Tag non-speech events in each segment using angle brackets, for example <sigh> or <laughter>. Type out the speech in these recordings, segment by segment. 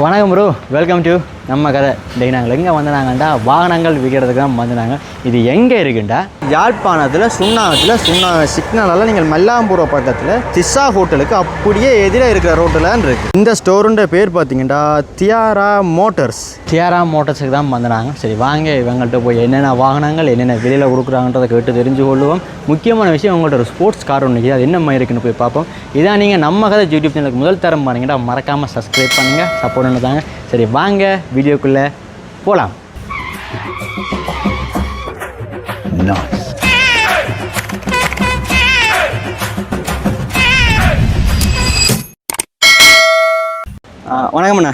வணக்கம் bro welcome to நம்ம கதை. இன்றைக்கு நாங்கள் எங்கே வந்தாங்கண்டா வாகனங்கள் விற்கிறதுக்கு தான் வந்தாங்க இது எங்கே இருக்குண்டா? யாழ்ப்பாணத்தில் சுண்ணாவத்தில் சுண்ணா சிக்னலால் நீங்கள் மல்லாம்பூர பக்கத்தில் திஸ்ஸா ஹோட்டலுக்கு அப்படியே எதிரே இருக்கிற ரோட்டில் இருக்கு. இந்த ஸ்டோருன்ற பேர் பார்த்தீங்கன்னா தியாரா மோட்டர்ஸ். தியாரா மோட்டர்ஸுக்கு தான் வந்தாங்க சரி வாங்க இவங்கள்ட்ட போய் என்னென்ன வாகனங்கள் என்னென்ன விலையில் கொடுக்குறாங்கன்றதை கேட்டு தெரிஞ்சு கொள்ளுவோம் முக்கியமான விஷயம் உங்கள்ட்ட ஒரு ஸ்போர்ட்ஸ் கார் ஒன்று இருக்குது. அது என்ன மாதிரி இருக்குன்னு போய் பார்ப்போம். இதான் நீங்கள் நம்ம கதை யூடியூப் சேனலுக்கு முதல் தரம் பாருங்கடா. மறக்காமல் சப்ஸ்கிரைப் பண்ணுங்கள் சப்போர்ட் தாங்க சரி வாங்க வீடியோக்குள்ளே போகலாம் வணக்கம் அண்ணா.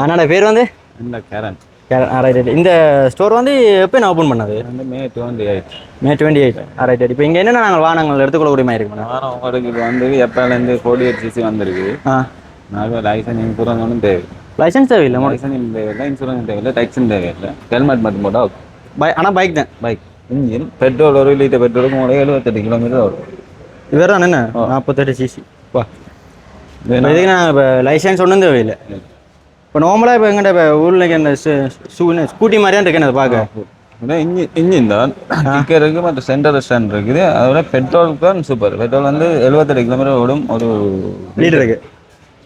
அண்ணாட பேர் வந்து? இந்த கரண் ரைட் ரைட் இந்த ஸ்டோர் வந்து எப்போ நான் ஓப்பன் பண்ணது? வந்து May twenty eight May twenty eight right right இப்போ இங்கே என்னென்ன நாங்கள் வாகனங்கள் எடுத்துக்கொள்ளக்கூடிய மாதிரி இருக்குண்ணா ஆனால் உங்களுக்கு இப்போ வந்து எப்போலேருந்து எயிட் சிசி வந்திருக்கு. நாங்கள் லைசன்ஸ் இன்சூரன்ஸ் ஒன்றும் தேவை லைசன்ஸ் தேவையில்லை லைசன்ஸ் தேவையில்லை இன்சூரன்ஸ் தேவையில்லை டேக்ஸும் தேவையில்லை ஹெல்மெட் மட்டும் போட்டால் பை ஆனால் பைக் தான் பைக் இன்ஜின் பெட்ரோல் ஒரு லிட்டர் பெட்ரோலுக்கு உங்களோட எழுபத்தெட்டு கிலோமீட்டர் வரும் இவர் தான் என்ன நாற்பத்தெட்டு சிசி வா இதுக்கு நான் இப்போ லைசன்ஸ் ஒன்றும் தேவையில்லை இப்போ நார்மலாக இப்போ எங்கிட்ட இப்போ ஊரில் இந்த ஸ்கூட்டி மாதிரியா இருக்கேன் அதை பார்க்க இன்ஜின் இன்ஜின் தான் கிக்கர் இருக்குது மற்ற சென்டர் ஸ்டாண்ட் இருக்குது அதோட பெட்ரோலுக்கு தான் சூப்பர் பெட்ரோல் வந்து எழுபத்தெட்டு கிலோமீட்டர் ஓடும் ஒரு லீடர் இருக்கு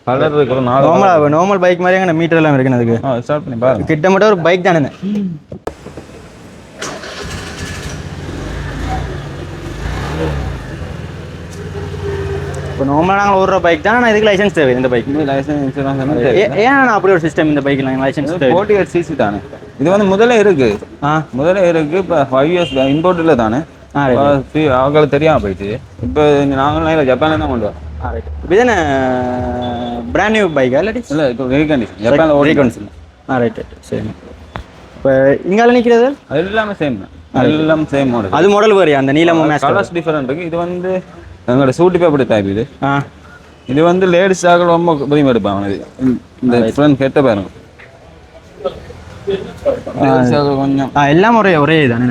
கலர் இருக்கிற நாலு நார்மலாக நார்மல் பைக் மாதிரியே எங்கே மீட்டர் எல்லாம் இருக்குன்னு அதுக்கு? ஸ்டார்ட் பண்ணி பாருங்க. கிட்டத்தட்ட ஒரு பைக் தானே இப்போ நார்மலாக நாங்கள் ஓடுற பைக் தான் ஆனால் இதுக்கு லைசன்ஸ் தேவை இந்த பைக் லைசன்ஸ் இன்சூரன்ஸ் ஏன் நான் அப்படி ஒரு சிஸ்டம் இந்த பைக்கில் லைசன்ஸ் தேவை ஃபோர்ட்டி எயிட் சிசி தானே. இது வந்து முதல்ல இருக்கு. ஆ. முதல்ல இருக்கு இப்போ ஃபைவ் இயர்ஸ் இம்போர்ட்டில் தானே. அவங்களுக்கு தெரியாம போயிடுச்சு இப்போ நாங்களும் ஜப்பான்ல தான் கொண்டு வரோம். ரைட் இதுதானே பிராண்ட் நியூ பைக்கா இல்லாட்டி இல்லை இப்போ ரீகண்டிஷன் ஜப்பான்ல ஓடி ரீகன்சில் ஆ ரைட் ரைட் சரி இப்போ இங்கால நிற்கிறது அது எல்லாமே சேம் தான். எல்லாம் சேம் மாடல் அது மாடல் வரையா அந்த கலர்ஸ் டிஃபரெண்ட் இது வந்து எங்களோட சூட்டி பேப்பர் டைப் இது? ஆ. இது வந்து லேடிஸாக ரொம்ப உதவி எடுப்பாங்க இது இந்த ஃப்ரெண்ட் கெட்ட பாருங்க. லேடிஸாக கொஞ்சம். ஆ எல்லாம் ஒரே ஒரே இதானே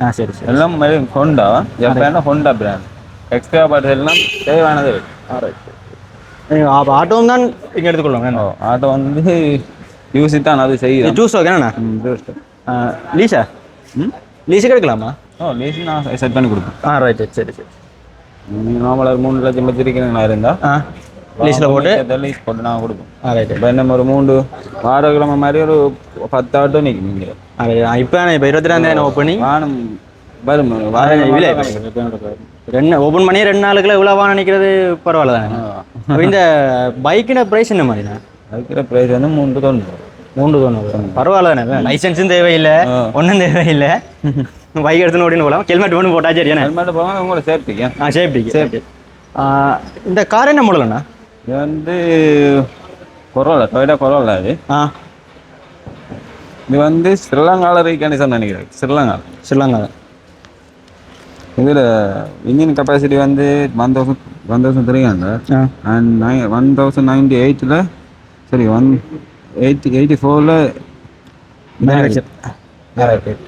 ஆ. சரி சரி. எல்லாம் Honda Japan Honda brand extra parts எல்லாம் தேவையானது. இருக்கு அப்போ ஆட்டோவும் தான் இங்கே எடுத்துக்கொள்ளும் ஓ ஆட்டோ வந்து யூஸ் தான் அது செய்யுது. ஜூஸ் ஓகேண்ணா லீஸா? ம்? லீஸுக்கு எடுக்கலாமா? ஓ லீஸ் நான் செட் பண்ணி கொடுப்பேன். ஆ ரைட் சரி சரி. நீங்கள் நார்மலாக மூணு லட்சம் வச்சிருக்கீங்களா இருந்தால் ஆ லீஸில் போட்டு. லீஸ் போட்டு நான் கொடுப்போம் ஆ ரைட் இப்போ என்ன ஒரு மூணு வாரக்கிழமை மாதிரி ஒரு பத்து ஆட்டோ நிற்கும் நீங்கள் ஆ ரைட் இப்போ இப்போ இருபத்தி ரெண்டாயிரம் ஓப்பனிங் வானம் வரும் இல்லை ரெண்டு ஓப்பன் பண்ணி ரெண்டு நாளுக்குள்ள இவ்வளோ வாங்க நினைக்கிறது பரவாயில்ல தானே? இந்த பைக்கின ப்ரைஸ் என்ன மாதிரிண்ணா அதுக்கிற ப்ரைஸ் வந்து மூன்று தொண்ணூறு. மூன்று தொண்ணூறு. பரவாயில்ல தானே? லைசன்ஸும் தேவையில்லை ஒன்றும் தேவையில்லை. <laughs> பைக் எடுத்துன்னு ஓடின்னு போகலாம். ஹெல்மெட் ஒன்று போட்டா சரியாண்ணே ஹெல்மெட் போவாங்க உங்களை சேஃப்டிக்கு ஆ சேஃப்டி சேஃப்டி இந்த கார் என்ன மாடலண்ணா இது வந்து கொரோலா டொயட்டா கொரோலா இது. ஆ. இது வந்து ஸ்ரீலங்காவில் ரீகண்டிஷன் நினைக்கிறேன். ஸ்ரீலங்கா. ஸ்ரீலங்கா இதில் இன்ஜின் கெப்பாசிட்டி வந்து one thousand one thousand three hundred and nine one thousand ninety எயிட்டில் சரி ஒன் எயிட்டி எயிட்டி ஃபோரில்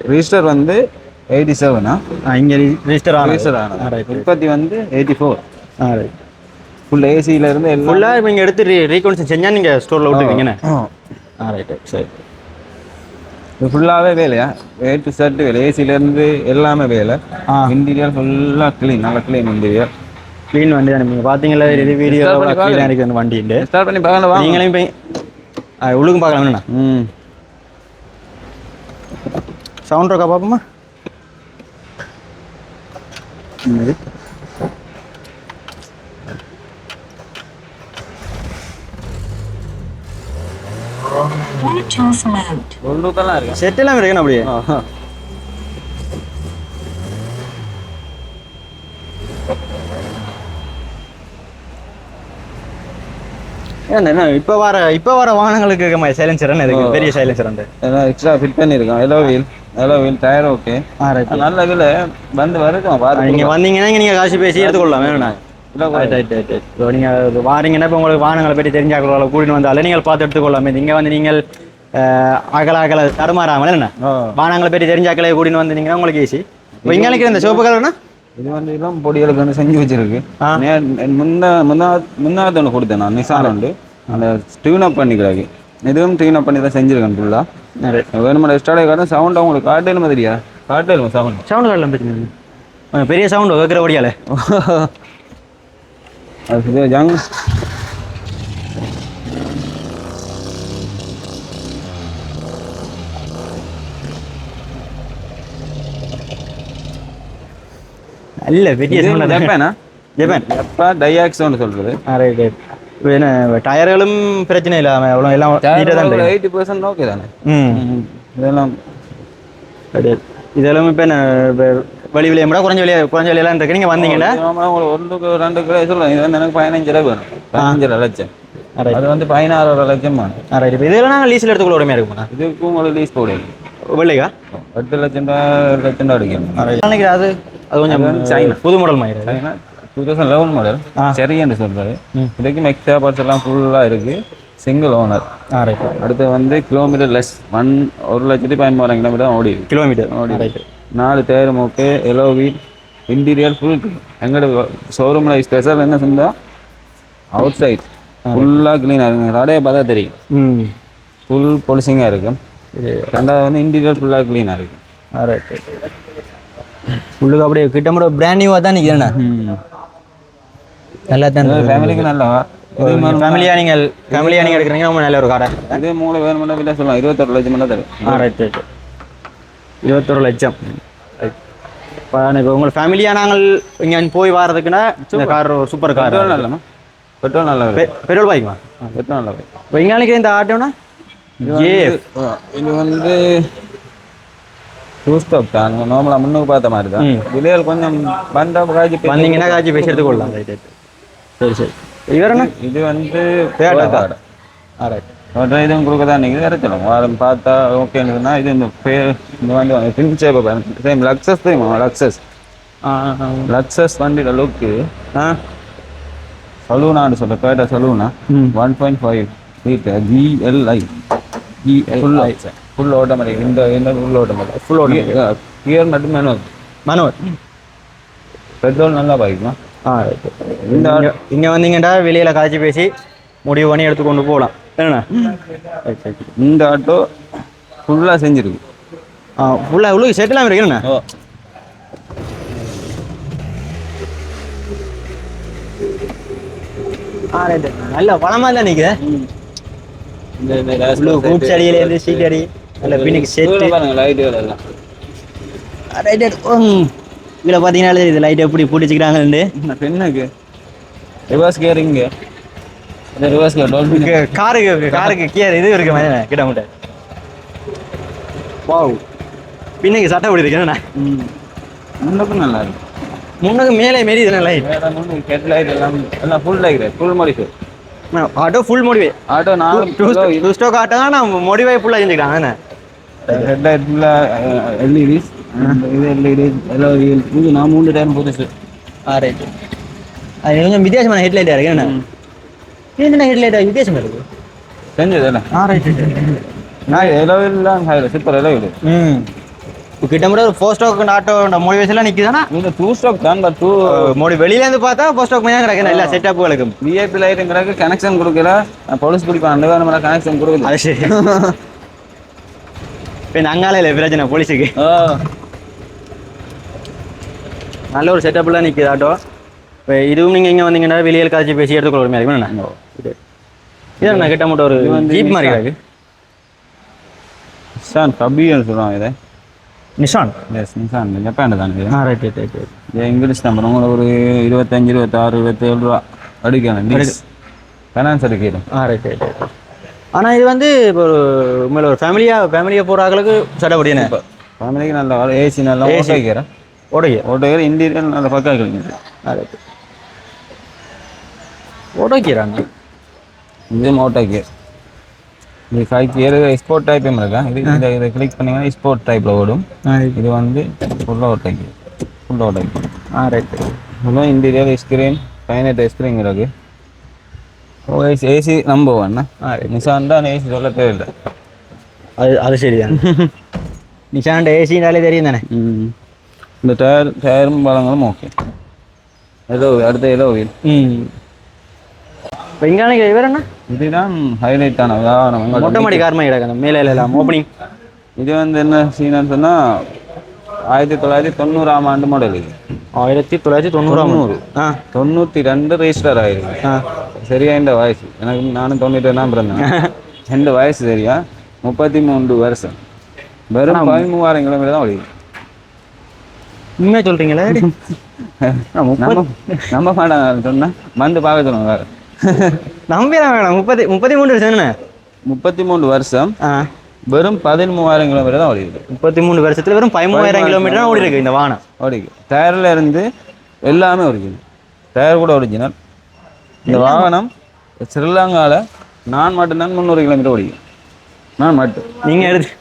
ரிஜிஸ்டர் வந்து எயிட்டி செவனா இங்கே ரிஜிஸ்டர் ரிஜிஸ்டர் ஆனது உற்பத்தி வந்து எயிட்டி ஃபோர் ஆ ரைட் ஃபுல் ஏசியில இருந்து எல்லாம் ஃபுல்லாக இப்போ இங்கே எடுத்து ரீ ரீகன்சன் செஞ்சால் நீங்கள் ஸ்டோரில் விட்டுருவீங்கண்ணே ஆ. ரைட்டு சரி. இது ஃபுல்லாகவே வேலையா? ஏ டு செட் வேலை ஏசியில இருந்து எல்லாமே வேலை. இன்டீரியர் ஃபுல்லாக க்ளீன் நல்லா க்ளீன் இன்டீரியர் க்ளீன் வண்டி தானே. நீங்கள் பார்த்தீங்களா இது வீடியோ க்ளீனாக இருக்குது அந்த வண்டிண்டு ஸ்டார்ட் பண்ணி பார்க்கலாம் வாங்க. நீங்களும் போய் உள்ளுக்கும் பார்க்கலாம்ண்ணா ம். சவுண்ட் இருக்கா பார்ப்போமா Bluetooth mode. உள்ளுக்கெல்லாம் இருக்கு. செட் எல்லாம் இருக்குண்ணா அப்படியே? ஏன் என்ன இப்போ வர இப்போ வர வாகனங்களுக்கு இருக்க மாதிரி சைலன்சர் என்ன இருக்கு பெரிய சைலன்சர் எல்லாம் எக்ஸ்ட்ரா ஃபிட் பண்ணியிருக்கோம் alloy wheel alloy wheel tyre okay நல்ல இதில் வந்து வருக்கும் பாருங்க நீங்கள் வந்தீங்கன்னா இங்கே நீங்கள் காசு பேசி எடுத்துக்கொள்ளலாம் வேணும்ண்ணா நீங்கள் வாரீங்கன்னா இப்போ உங்களுக்கு வாகனங்களை பற்றி தெரிஞ்சாக்களோ கூட்டிட்டு வந்தாலே நீங்கள் பார்த்து எடுத்துக்கொள்ளாமே இங்கே வந்து நீங்கள் அகல அகல தடுமாறாமல் என்ன? ஆ. வாகனங்களை பற்றி தெரிஞ்சாக்களே கூட்டின்னு வந்தீங்கன்னா உங்களுக்கு ஈஸி இப்போ இங்கே நிற்கிற இந்த சிவப்பு கலர்னா? இது வந்து எல்லாம் பொடிகளுக்கு வந்து செஞ்சு வச்சிருக்கு. முன்ன முன்னா முன்னாவது ஒன்று கொடுத்தேன் நான் நிசான் உண்டு அந்த டியூன் அப் பண்ணிக்கிறாங்க இதுவும் டியூன் அப் பண்ணி தான் செஞ்சுருக்கேன் ஃபுல்லாக நிறைய வேணுமா ஸ்டார்ட் காட்டும் சவுண்ட் அவங்களுக்கு காட்டேன் மாதிரியா காட்டேன் சவுண்ட் சவுண்டு காட்டலாம் பிரச்சனை பெரிய சவுண்டு கேட்குற ஒடியால அது ஜங் நல்ல பெரிய சவுண்ட் ஜப்பானா ஜப்பான் ஜப்பா டையாக்ஸோன்னு சொல்றது. என்ன டயர்களும் பிரச்சனை இல்லாமல் எவ்வளோ எல்லாம் எயிட்டி பர்சன்ட் ஓகே தானே ம். இதெல்லாம் இதெல்லாம் இப்போ என்ன வழி விலையம்டா குறைஞ்ச விலையா குறைஞ்ச விலையெல்லாம் இருக்கு நீங்கள் வந்தீங்கன்னா? ஒன்றுக்கு ரெண்டு கிலோ சொல்லுவேன் இது வந்து எனக்கு பதினஞ்சு ரூபாய் வேணும் பதினஞ்சரை லட்சம். அது வந்து பதினாறு லட்சம் ரைட் இதெல்லாம் நாங்கள் லீஸில் எடுத்துக்கொள்ள உடமையாக இருக்குமாண்ணா இதுக்கும் உங்களுக்கு லீஸ் போடுங்க வெள்ளைக்கா? எட்டு லட்சம் ரூபா லட்சம் ரூபா அடிக்கணும் நினைக்கிறேன் அது அது கொஞ்சம் சைனா. புது மாடல் மாதிரி டூ தௌசண்ட் லெவன் மாடல். சரின்னு சொல்றாரு ம். இதுக்கும் எக்ஸ்ட்ரா பார்ட்ஸ் எல்லாம் ஃபுல்லாக இருக்கு. சிங்கிள் ஓனர் ரைட் அடுத்து வந்து கிலோமீட்டர் லெஸ் ஒன் ஒரு லட்சத்தி பதிமூணாயிரம் கிலோமீட்டர் ஓடி கிலோமீட்டர் ஓடி ரைட் நாலு டயர் மோக்கு எலோ வீல் இன்டீரியர் ஃபுல் எங்களோட ஷோரூமில் ஸ்பெஷல் என்ன சொன்னா அவுட் சைட் ஃபுல்லாக க்ளீனாக இருக்குங்க கடையை பார்த்தா தெரியும். ம். ஃபுல் பொலிசிங்காக இருக்கும் ரெண்டாவது வந்து இன்டீரியர் ஃபுல்லாக க்ளீனாக இருக்கும் ரைட் உள்ளுக்கு அப்படியே கிட்டமுட பிராண்ட் நியூவாக தான் நிற்கிறேண்ணா நல்லா தான் ஃபேமிலிக்கு நல்லா இது ஃபேமிலியாக நீங்கள் ஃபேமிலியாக நீங்கள் எடுக்கிறீங்க ரொம்ப நல்ல ஒரு காரை இதே மூணு வேணுமெண்டா விலை சொல்லலாம். இருபத்தொரு லட்சம் மட்டும் தரும் ஆ ரைட் ரைட் இருபத்தொரு லட்சம். இப்போ இப்போ உங்கள் ஃபேமிலியாக நாங்கள் இங்கே போய் வர்றதுக்குன்னா இந்த கார் சூப்பர் கார் நல்லமா பெட்ரோல் நல்லா பெட்ரோல் பைக்குமா பெட்ரோல் நல்லா இருக்கு இப்போ இங்கே நினைக்கிற இந்த ஆட்டோனா? ஏ. இது வந்து டூ ஸ்டாப் தான் நார்மலாக முன்னுக்கு பார்த்த மாதிரி தான். விலைகள் கொஞ்சம் வந்தா காய்ச்சி வந்தீங்கன்னா காய்ச்சி பேசி எடுத்துக்கொள்ளலாம் ரைட் ரைட் சரி சரி. இவர் என்ன? இது வந்து? Toyota. ஆ ரைட் இதுவும் கொடுக்க தான் நீங்கள் சொல்லுங்க வாரம் பார்த்தா ஓகேன்னு இது இந்த பேர் இந்த வண்டி பின் சேப்பை சேம் லக்ஸஸ் தெரியுமா? லக்ஸஸ் லக்ஸஸ் வண்டியோட லுக்கு ஆ. சலூனான்னு சொல்ல Toyota சலூனா one point five litre GLI GLI full automatic இந்த இந்த full automatic Full automatic. Gear மட்டும் மேனுவல் மனோர் பெட்ரோல் நல்லா பாய்க்குமா? ஆ இந்த இங்கே வந்தீங்கன்னா வெளியில் காய்ச்சி பேசி முடிவு பண்ணி எடுத்து கொண்டு போகலாம் என்னண்ணா? இந்த ஆட்டோ ஃபுல்லாக செஞ்சிருக்கு. ஆ ஃபுல்லாக உள்ளுக்கு ஓ. ஆ ரைட் நல்ல பழமாக இல்லை நிற்குது இந்த இந்த உள்ளு பின்னுக்கு பாருங்க எல்லாம் ரைட் இதில் பார்த்தீங்கன்னா இது லைட் எப்படி பிடிச்சிக்கிறாங்கன்னு பெண்ணுக்கு. ரிவர்ஸ் கியர் இங்கே. இந்த ரிவர்ஸ் கியர் டோல்பின் காருக்கு காருக்கு கியர் இது இருக்கு கிட்ட முட்டை. வாவ் பின்னுக்கு சட்டை பிடிக்குதுண்ணா முன்னுக்கும் நல்லா இருக்கு. முன்னுக்கு மேலே மாரி லைட் ஹெட் லைட் எல்லாம் எல்லாம் full light full modify auto full மோடிவே auto two stroke auto தான் நான் மோடிவே ஃபுல்லாக செஞ்சுக்கிறாங்க என்ன ஹெட் லைட் ஃபுல்லாக எல்இடிஸ் இது எல்இடி எல்ஓடி இது நான் மூணு டைம் புதுசு. ஆ ரைட் அது கொஞ்சம் வித்தியாசமான ஹெட்லைட்டாக இருக்கு என்ன? என்ன ஹெட்லைட்டாக வித்தியாசமாக இருக்கு. செஞ்சது ஆ ரைட் நான் எலோவிலாம் சூப்பர் எலோவிடு ம். இப்போ கிட்டத்தட்ட ஒரு ஃபோர் ஸ்டாக் ஆட்டோ மோடிவேஷன்லாம் நிற்குதானா இந்த டூ ஸ்டாக் தான் பட் டூ மோடி வெளியிலேருந்து பார்த்தா ஃபோர் ஸ்டாக் மாதிரி கிடக்கு எல்லா செட்டப்புகளுக்கும் விஐபி லைட்டுங்கிறதுக்கு கனெக்ஷன் கொடுக்கல போலீஸ் பிடிப்பான் அந்த வேறு கனெக்ஷன் சரி. இப்போ அங்கால இல்லை பிரச்சனை போலீஸுக்கு. நல்ல ஒரு செட்டப்லாம் நிற்குது ஆட்டோ. இப்போ இதுவும் நீங்கள் இங்கே வந்தீங்கன்னா வெளியில் காய்ச்சி பேசி எடுத்துக்கொள்ள மாதிரி என்ன இதான் நான் கிட்ட மட்டும் ஒரு இது ஜீப் மாதிரி. கிடக்கு. நிஷான் கபின்னு சொல்லுவாங்க இதை. நிஷான் எஸ் நிஷான் ஜப்பான் தான் இது. ஆ ரைட் ரைட் ரைட் இது இங்கிலீஷ் நம்பர் உங்களுக்கு ஒரு இருபத்தஞ்சு இருபத்தாறு இருபத்தேழு ரூபா. அடிக்கணும். ஃபைனான்ஸ் அடிக்கணும். ஆ ரைட் ரைட் ரைட் ஆனால் இது வந்து இப்போ ஒரு உண்மையில ஒரு ஃபேமிலியாக ஃபேமிலியாக போகிற ஆளுக்கு சட்டப்படியான இப்போ ஃபேமிலிக்கு நல்லா ஏசி நல்லா. ஓட்ட வைக்கிறேன் ஓட்ட வைக்கிற இன்டீரியர் நல்ல பக்கா கிடைக்குது ஆ ரைட் ஓடோக்கிறாங்க இது மோட்டோ கியர் இது கை கியர் ஸ்போர்ட் டைப்பும் இருக்கா? இது இதை இதை கிளிக் பண்ணீங்கன்னா ஸ்போர்ட் டைப்பில் ஓடும். இது. வந்து ஃபுல்லாக ஓட்ட கியர் ஃபுல்லாக ஓட்ட கியர் ஆ ரைட் ஃபுல்லாக இன்டீரியர் ஸ்க்ரீன் பதினெட்டு ஸ்க்ரீன் இருக்கு ஏசி ஏசி நம்பர் ஒன் ஆ? நிசான் தான் ஏசி சொல்ல தேவையில்லை. அது அது சரிதான். <laughs> நிஷாண்ட ஏசினாலே தெரியும் தானே? இந்த டயர் டயரும் பழங்களும் ஓகே ஏதோ அடுத்த ஏதோ வீல் ம். இப்போ இங்கே இவர் என்ன? இதுதான் ஹைலைட் ஆன மொட்டை மாடி காரமாக கிடக்கு மேலே எல்லாம் ஓப்பனிங் இது வந்து என்ன சீனான்னு சொன்னா ஆயிரத்தி தொள்ளாயிரத்தி தொண்ணூறாம் ஆண்டு மாடல் இது. ஆயிரத்தி தொள்ளாயிரத்தி தொண்ணூறாம் தொண்ணூறு. ஆ. தொண்ணூற்றி ரெண்டு ரெஜிஸ்டர் ஆயிருக்கு. ஆ. சரியா இந்த வயசு எனக்கு நானும் தொண்ணூற்றி தான் பிறந்தேன். <laughs> எந்த வயசு சரியா? <laughs> <laughs> முப்பத்தி மூன்று வருஷம். வெறும் பதிமூவாயிரம் கிலோமீட்டர் தான் ஓடிது. உண்மையாக சொல்கிறீங்களா நம்ம நம்ம மாட்டாங்க சொன்னா. வந்து பார்க்க சொல்லுவாங்க வேற. நம்பிடலாம் வேணாம் முப்பத்தி முப்பத்தி மூணு வருஷம் என்ன முப்பத்தி மூணு வருஷம் வெறும் பதிமூவாயிரம் கிலோமீட்டர் தான் ஓடிது. முப்பத்தி மூணு வருஷத்துல வெறும் பதிமூவாயிரம் கிலோமீட்டர் ஓடி இருக்கு இந்த வாகனம் ஓடிக்கு. டயர்ல இருந்து எல்லாமே ஒரிஜினல் டயர் கூட ஒரிஜினல். இந்த வாகனம் ஸ்ரீலங்காவில் நான் மட்டும்தான் முந்நூறு கிலோமீட்டர் ஓடிக்கும். நான் மட்டும். நீங்க எடுத்து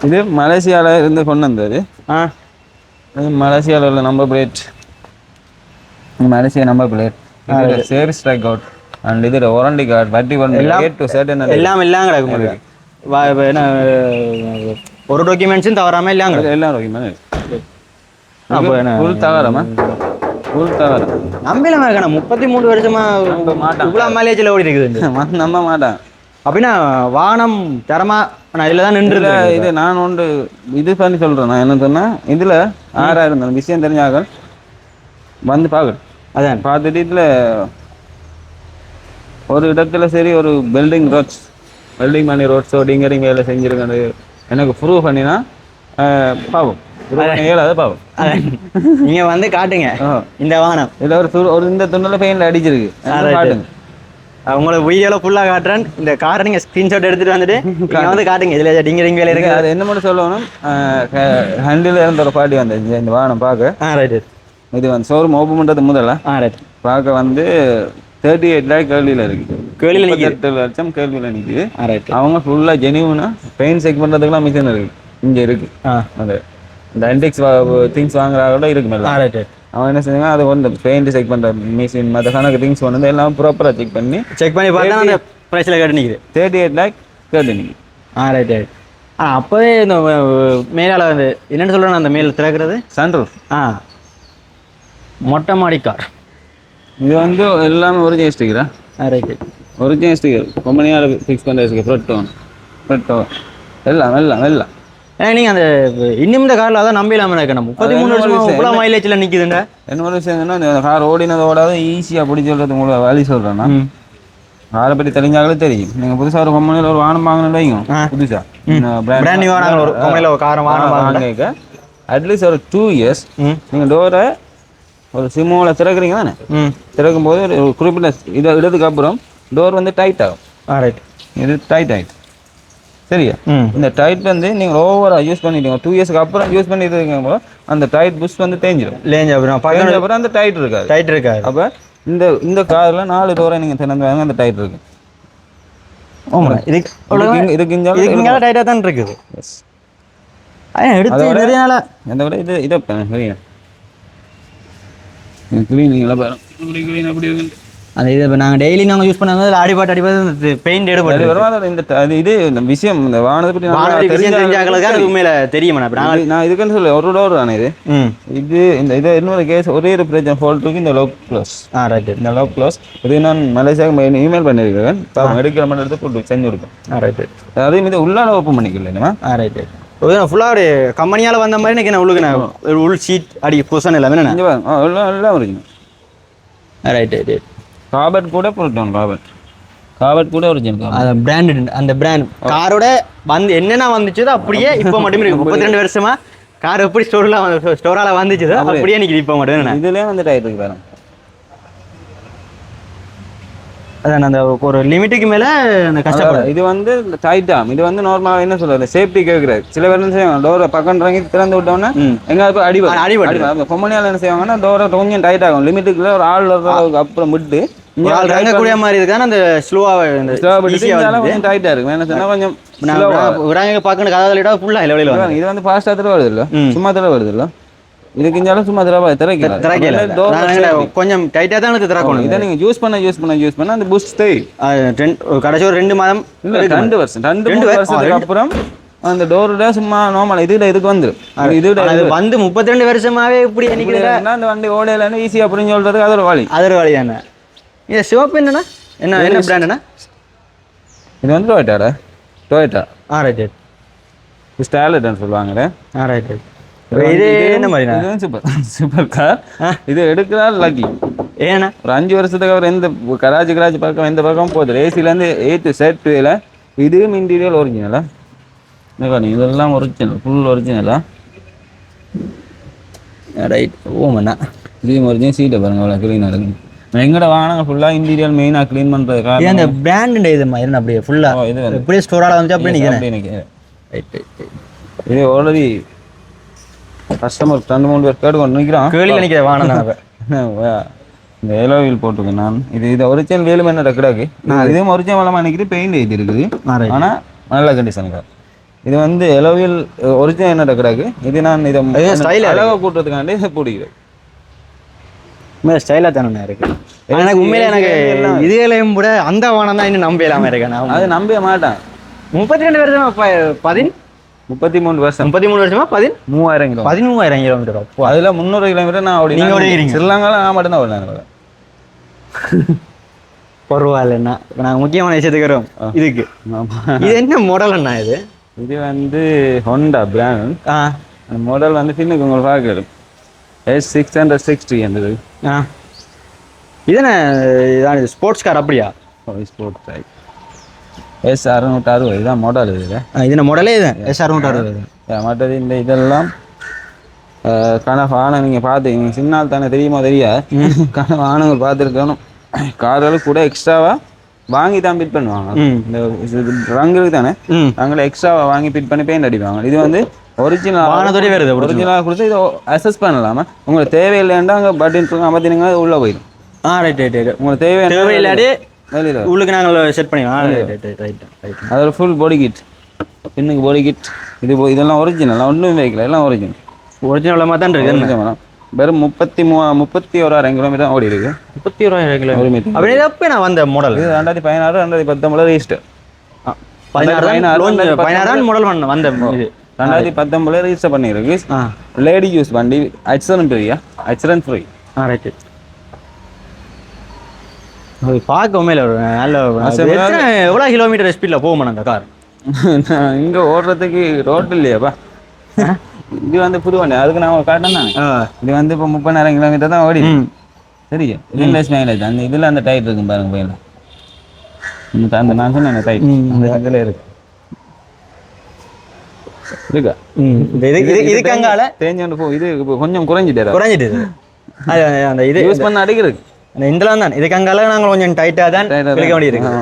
இது மலேசியாவில் இருந்து கொண்டு வந்தது. ஆ. மலேசியாவில் உள்ள number plate Malaysia number plate இது சேர் ஸ்ட்ரைக் அவுட் அண்ட் இது ஒரண்டி கார்டு வட்டி பண்ணி எல்லாம் எல்லாம் கிடக்கும் ஒரு டாக்குமெண்ட்ஸும் தவறாம எல்லாம் கிடக்கும். எல்லாம் ரோகிமா அப்போ என்ன? ஃபுல் தகரமா ஃபுல் தகரம் நம்பிலாம் இருக்கணும் முப்பத்தி மூணு வருஷமா. இவ்வளோ மைலேஜில் ஓடி இருக்குது. <laughs> நம்ப மாட்டான் அப்படின்னா வாகனம் தரமா நான் இதில் தான் நின்று இது நான் ஒன்று இது பண்ணி சொல்றேன் நான். என்ன சொன்னா இதுல ஆறாயிரம் தான் விஷயம் தெரிஞ்சாக வந்து பார்க்கணும் அதான். பார்த்துட்டு இதுல ஒரு இடத்துல சரி ஒரு பில்டிங் ரோட்ஸ் வெல்டிங் பண்ணி ரோட்ஸோ டிங்கரிங் வேலை செஞ்சிருக்கது எனக்கு ப்ரூவ் பண்ணினா பாவம். ஏழாவது பாவம். அதான். நீங்க வந்து காட்டுங்க. இந்த வாகனம் இதுல ஒரு ஒரு இந்த துண்டில் பெயின்ல அடிச்சிருக்கு. காட்டுங்க. உங்களுக்கு வீடியோவில் ஃபுல்லாக காட்டுறேன். இந்த காரை நீங்கள் ஸ்க்ரீன்ஷாட் எடுத்துட்டு வந்துட்டு நீங்க வந்து காட்டுங்க. இதில் டிங்க ரிங் வேலை இருக்கு அது என்ன மட்டும் சொல்லணும்? ஹண்டில் இருந்த ஒரு பாட்டி வந்தது. இந்த வாகனம் பார்க்க ஆ ரைட்டு இது வந்து ஷோரூம் ஓப்பன் பண்ணுறது முதல்ல. ரைட் பார்க்க வந்து தேர்ட்டி எயிட் லேக் கேள்வியில் இருக்கு. கேள்வியில. எட்டு லட்சம் கேள்வியில் நிற்குது ரைட் அவங்க ஃபுல்லாக ஜெனியூனா பெயிண்ட் செக் பண்ணுறதுக்குலாம் மிஷின் இருக்கு. இங்கே இருக்கு. அது. இந்த ஆன்டிக்ஸ் திங்ஸ் வாங்குறாங்களோ இருக்கு மேலே. அவன் என்ன செஞ்சாங்க அது வந்து பெயிண்ட் செக் பண்ணுற மிஷின் மற்ற கணக்கு திங்ஸ் வந்து எல்லாம் ப்ராப்பராக செக் பண்ணி செக் பண்ணி பார்த்தா அந்த ப்ரைஸில் கேட்டு நிற்குது தேர்ட்டி எயிட் லேக் கேட்டு நிற்குது ஆ ரைட் ரைட் ஆ அப்போவே இந்த மேலால வந்து என்னென்னு சொல்கிறேன் அந்த மேல் திறக்கிறது? சன்ரூஃப் ஆ. மொட்டை மாடி கார். இது வந்து எல்லாமே ஒரிஜினல் ஸ்டிக்கரா ஆ? ரைட் ஒரிஜினல் ஸ்டிக்கர் கம்பெனியால் ஃபிக்ஸ் பண்ணுறது ஃப்ரெட்டோன் ஃப்ரெட்டோன் எல்லாம் எல்லாம் எல்லாம். ஏன்னா நீங்கள் அந்த இன்னும் இந்த காரில் அதான் நம்பிடாமல் இருக்கணும். முப்பத்தி மூணு வருஷமா? இவ்வளோ மைலேஜில் நிற்குதுங்க என்ன விஷயம் என்னன்னா இந்த கார் ஓடினதோட ஈஸியாக பிடிச்சி சொல்கிறது உங்களுக்கு வழி சொல்கிறேன்னா காரை பற்றி தெரிஞ்சாங்களே தெரியும். நீங்கள் புதுசாக ஒரு கம்பெனியில் ஒரு வாகனம் வாங்கணும் வைங்க. புதுசாக பிராண்ட் நியூ ஒரு கம்பெனியில் ஒரு காரம் வாங்க வாங்க அட்லீஸ்ட் ஒரு டூ இயர்ஸ் நீங்கள் டோரை ஒரு சிம்மோவில் திறக்கிறீங்க தானே? திறக்கும் போது ஒரு குறிப்பிட்ட இதை இடத்துக்கு அப்புறம் டோர் வந்து டைட் ஆகும். ரைட் இது டைட் ஆகிட்டு சரியா? இந்த டைட் வந்து நீங்கள் ஓவராக யூஸ் பண்ணிட்டீங்க டூ இயர்ஸ்க்கு அப்புறம் யூஸ் பண்ணிட்டு இருக்கும்போது அந்த டைட் புஷ் வந்து தேஞ்சிடும் லேஞ்ச் அப்புறம் பக்கம் அப்புறம் அந்த டைட் இருக்காது. டைட் இருக்காது. அப்போ இந்த இந்த காரில் நாலு டோரை நீங்கள் திறந்து வாங்க அந்த டைட் இருக்கு. ஆமாம் இதுக்கு இதுக்கு இங்க- டைட்டாக தான் இருக்குது. எஸ் அதான் எடுத்து நிறைய நாளா அதை விட இது இதை சரியா? க்ளீனிங்கில் பாருங்க. இப்படி க்ளீன் அப்படி இருக்கு அந்த இது இப்போ நாங்கள் டெய்லி நாங்கள் யூஸ் பண்ணாங்க அடிபாட்டு அடிபாட்டு பெயிண்ட் எடுபட்டு வரும் இந்த அது இது இந்த விஷயம் இந்த வாகனத்தை பற்றி விஷயம் தெரிஞ்ச தெரிஞ்சாக்களுக்கு அது உண்மையில தெரியுமா இது- நான் இதுக்குன்னு சொல்ல ஒரு டோர் தானே இது. இது இந்த இது இன்னொரு கேஸ் ஒரே ஒரு பிரச்சனை ஃபால்ட் இருக்கு இந்த லோக் க்ளோஸ் ஆ ரைட்டு இந்த லோக் க்ளோஸ் இது நான் மலேசியாவுக்கு இமெயில் பண்ணியிருக்கேன் பாவம் எடுக்கிற மாதிரி எடுத்து போட்டு செஞ்சு கொடுப்பேன் ஆ ரைட்டு அதே மாதிரி உள்ளால ஓப்பன் பண்ணிக்கல என்னமா ஆ ரைட்டு ஃபுல்லாக ஒரு கம்பெனியால் வந்த மாதிரி எனக்கு நான் உள்ளுக்கு நான் ஒரு உள் சீட் அடி புசன் எல்லாமே என்ன எல்லாம் ஒரிஜினல். ரைட் ரைட் காபட் கூட போட்டோம் காபட். காபட் கூட ஒரிஜினல் அந்த பிராண்டட் அந்த பிராண்ட் காரோட வந்து என்னென்ன வந்துச்சதோ அப்படியே இப்போ மட்டுமே இருக்கு. முப்பத்தி ரெண்டு வருஷமா கார் எப்படி ஸ்டோர்லாம் வந்து ஸ்டோரால வந்துச்சதோ அப்படியே. நிற்கிது இப்போ மட்டும் இதுலேயே வந்து டயர் இருக்கு பாருங்க. அதான் அந்த ஒரு லிமிட்டுக்கு மேலே அந்த கஷ்டப்படும் இது வந்து டைட்டாம் இது வந்து நார்மலாக என்ன சொல்றது? சேஃப்டி கேட்குறாரு சில பேர் என்ன செய்வாங்க? டோரை பக்கம் இறங்கி திறந்து விட்டோன்னே ம். எங்காவது போய் அடி ஆ, அடிபட்டு. பொம்மனியால் என்ன செய்வாங்கன்னா டோரை கொஞ்சம் டைட் ஆகும். லிமிட்டுக்குள்ள ஒரு ஆள் அப்புறம் விட்டு இறங்கக்கூடிய மாதிரி இருக்கான அந்த ஸ்லோவாக கொஞ்சம் டைட்டா இருக்கும். என்ன கொஞ்சம் விராங்க பார்க்கணும் கதை விட ஃபுல்லாக இல்லை வெளியில் வந்து. இது வந்து ஃபாஸ்டா தடவை வருது இல்ல. சும்மா தடவை வருது இல்ல? இதுக்கு இஞ்சாலும் சும்மா தடவை திறக்கல. நாங்கள் கொஞ்சம் டைட்டாக தான் எடுத்து திறக்கணும். இதை நீங்க யூஸ் பண்ண யூஸ் பண்ண யூஸ் பண்ண. அந்த பூஸ்ட் ரெண்டு ஒரு கடைசி ஒரு ரெண்டு மாதம் இல்ல ரெண்டு வருஷம். ரெண்டு ரெண்டு வருஷத்துக்கு அப்புறம் அந்த டோரோட சும்மா நார்மல் இதுல இதுக்கு வந்துரும்? இதுல அது வந்து முப்பத்தி ரெண்டு வருஷமாவே இப்படி நிற்கிறதா அந்த வண்டி ஓடையில ஈஸியா புரிஞ்சு சொல்றதுக்கு அது ஒரு வழி. அது ஒரு வழி தானே இது சிவப்பு என்னன்னா என்ன என்ன பிராண்டுண்ணா இது வந்து டொயட்டாடா டொயட்டா ஆ ரைட் ரைட் ஸ்டாலட்னு சொல்லுவாங்க ஆ ரைட் ரைட் இது என்ன மாதிரிண்ணா? இது சூப்பர் சூப்பர் கார் இது எடுக்கிறா லக்கி ஏண்ணா? ஒரு அஞ்சு வருஷத்துக்கு அவர் எந்த கராச்சி கராச்சி பக்கம் எந்த பக்கம் போகுது. ஏசிலேருந்து ஏத்து செட் வேல இதுவும் இன்டீரியல் ஒரிஜினலா இதெல்லாம் ஒரிஜினல் ஃபுல் ஒரிஜினலா ரைட் ஓமண்ணா இது ஒரிஜினல் சீட்டை பாருங்க அவ்வளோ க்ளீனாக இருக்கு. எங்கட வாங்கினாங்க ஃபுல்லாக இன்டீரியல் மெயினாக க்ளீன் பண்ணுறது இது அந்த பிராண்டு இது மாதிரி அப்படியே ஃபுல்லா இது எப்படியே ஸ்டோரால வந்து அப்படியே நிற்கிறேன் இது ஆல்ரெடி கஸ்டமர் ரெண்டு மூணு பேர் கேட்டு கொண்டு நிற்கிறான் கேள்வி நிற்கிற வாங்கினா <laughs> இந்த எலோ வீல் போட்டிருக்கேன் நான். இது இது ஒரிஜினல் வேலும் என்ன ரெக்கடாக்கு இதுவும் ஒரிஜினல் வளமாக நினைக்கிது பெயிண்ட் எழுதி இருக்குது. ஆனால் நல்ல கண்டிஷனுக்கு இது வந்து எலோ வீல் ஒரிஜினல் என்ன ரெக்கடாக்கு இது. நான் இதை ஆ அழகாக கூட்டுறதுக்காண்டி <laughs> இதை பிடிக்கிறேன் உண்மையில ஸ்டைலாக தானே இருக்கு. ஆனா எனக்கு உண்மையில எனக்கு இதுகளையும் கூட அந்த வானம் தான் இன்னும் நம்ப இல்லாம இருக்கேன் நான் அது நம்பவே மாட்டான். முப்பத்தி ரெண்டு வருஷமா பதின்? முப்பத்தி மூணு வருஷம். முப்பத்தி மூணு வருஷமா பதின்? மூவாயிரம் கிலோ பதிமூவாயிரம் கிலோமீட்டர். அப்போ. அதில் முந்நூறு கிலோமீட்டர் நான் ஓடி நீங்க ஓடிக்கிறீங்க? ஸ்ரீலங்காவில் நான் மட்டும்தான் ஓடினேன் <laughs> பரவாயில்லண்ணா. இப்போ நாங்கள் முக்கியமான விஷயத்துக்கு வரோம் இதுக்கு. இது என்ன மாடல் அண்ணா இது? இது வந்து ஹோண்டா பிராண்ட் ஆ. அந்த மாடல் வந்து பின்னுக்கு உங்களுக்கு பார்க்கணும் சிக்ஸ் ஹண்ட்ரட் சிக்ஸ்டி இருந்தது ஆ. இது என்ன இதான் ஸ்போர்ட்ஸ் கார் அப்படியா ஸ்போர்ட் டைப் எஸ் அறுநூற்றி அறுபது இதுதான் மாடல் இது ஆ, இது மாடலே இது? எஸ் அறுநூற்றி அறுபது. மற்றது இந்த இதெல்லாம் கனவு ஆன நீங்கள் பார்த்து நீங்கள் சின்னால் தானே தெரியுமா தெரியாது. கனவு ஆனவங்க பார்த்துருக்கணும். கார்கள் கூட எக்ஸ்ட்ராவாக வாங்கி தான் பிட் பண்ணுவாங்க. இந்த ரங்குக்கு தானே? ம். நாங்களே எக்ஸ்ட்ராவாக வாங்கி பிட் பண்ணி பெயிண்ட் அடிப்பாங்க. இது வந்து ஒரிஜினல் வாகனத்தோடயே வருது. ஒரிஜினலாக கொடுத்து இதை அசஸ் பண்ணலாமா? உங்களுக்கு தேவையில்லைன்னா அங்கே பட்டன் அமர்த்தினீங்கன்னா உள்ளே போயிடும். ஆ ரைட் ரைட் ரைட் உங்களுக்கு தேவையில்லாடி வெளியில் உள்ளுக்கு நாங்கள் செட் பண்ணிக்கலாம். Right right right right full body kit பின்னுக்கு பாடி கிட் இது இதெல்லாம் ஒரிஜினல் ஒன்றும் வைக்கல. எல்லாம் ஒரிஜினல் ஒரிஜினலாக தான் இருக்கு என்ன? வெறும் முப்பத்தி மூ முப்பத்தி ஓராயிரம் கிலோமீட்டர் ஓடி இருக்கு. முப்பத்தி ஓராயிரம் கிலோ ஒரு மீட்டர் அப்படி நான் வந்த மாடல் இது ரெண்டாயிரத்தி பதினாறு ரெண்டாயிரத்தி பத்தொம்பது ரெஜிஸ்டர் பதினாறு பதினாறு, தான் பதினாறு தான் மாடல் வந்த இது. ரெண்டாயிரத்தி பத்தொம்பதுல ரெஜிஸ்டர் பண்ணியிருக்கு ஆ. லேடி யூஸ் வண்டி ஆக்சிடென்ட் ஃப்ரீயா ஆக்சிடென்ட் ஃப்ரீ ஆ ரைட்டு அது பார்க்க உண்மையில ஒரு நல்ல எவ்வளோ கிலோமீட்டர் ஸ்பீடில் போகும் அந்த கார் இங்க ஓடுறதுக்கு ரோட் இல்லையாப்பா. இது வந்து புது வண்டி அதுக்கு நான் ஆ. இது வந்து இப்போ முப்பதாயிரம் கிலோமீட்டர் தான் ஓடி சரியா? இது லெஸ் மைலேஜ் அந்த இதில் அந்த டைட் இருக்கும் பாருங்க பையில இந்த அந்த நான் சொன்னேன் ம். அந்த இதில் இருக்கு. இருக்கா. இதுக்கு அங்கால தேஞ்சு போ இது கொஞ்சம் குறைஞ்சிட்டாரு குறைஞ்சிட்டு. அது அந்த இது யூஸ் பண்ண அடிக்கிறது அந்த இந்தலாம் தான். இதுக்கு அங்கால நாங்கள் கொஞ்சம் டைட்டாக தான் பிடிக்க வேண்டியிருக்கு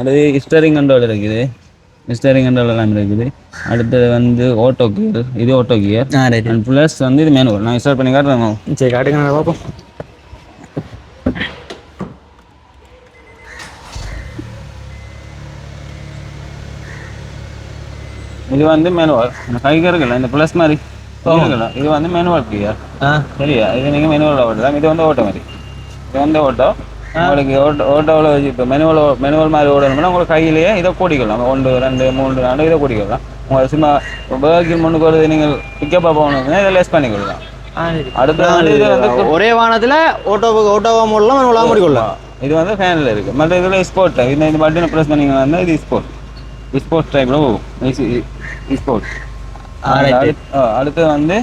அது ஸ்டரிங் கண்ட்ரோல் இருக்குது. ஸ்டரிங் கண்ட்ரோல் எல்லாம் இருக்குது. அடுத்தது வந்து ஆட்டோ கியர் இது ஆட்டோ கியர் ஆ ரைட் அண்ட் ப்ளஸ் வந்து இது மேனுவல் நான் ஸ்டார்ட் பண்ணி காட்டுறேன். சரி காட்டுங்க பார்ப்போம். இது வந்து மேனுவல் இந்த கை இருக்குல்ல இந்த ப்ளஸ் மாதிரி இது வந்து மேனுவல் கியர் ஆ. சரியா? இது நீங்கள் மெனுவல் ஓட்டலாம். இது வந்து ஆட்டோமேட்டிக் இது வந்து ஓட்டோ உங்களுக்கு ஓட்டோ ஓட்டோவில் வச்சு இப்போ மெனுவல் மெனுவல் மாதிரி ஓடணும்னா உங்களுக்கு கையிலேயே இதை கூட்டிக்கலாம். ஒன்று ரெண்டு மூணு நாலு இதை கூட்டிக்கலாம். உங்கள் சும்மா பேர்கின் முன்னுக்கு வருது நீங்கள் பிக்கப்பாக போகணும்னா இதை லெஸ் பண்ணிக்கொள்ளலாம் அடுத்து ஒரே வாகனத்தில் ஓட்டோ ஓட்டோவா மூடலாம் மனுவலாக மூடிக்கொள்ளலாம் இது வந்து ஃபேனில் இருக்குது மற்ற இதில் ஸ்போர்ட் டைப் இந்த இந்த பட்டனை ப்ரெஸ் பண்ணிங்கன்னா இது ஸ்போர்ட் ஸ்போர்ட் டைப்பில் போகும் ஸ்போர்ட் அடுத்து வந்து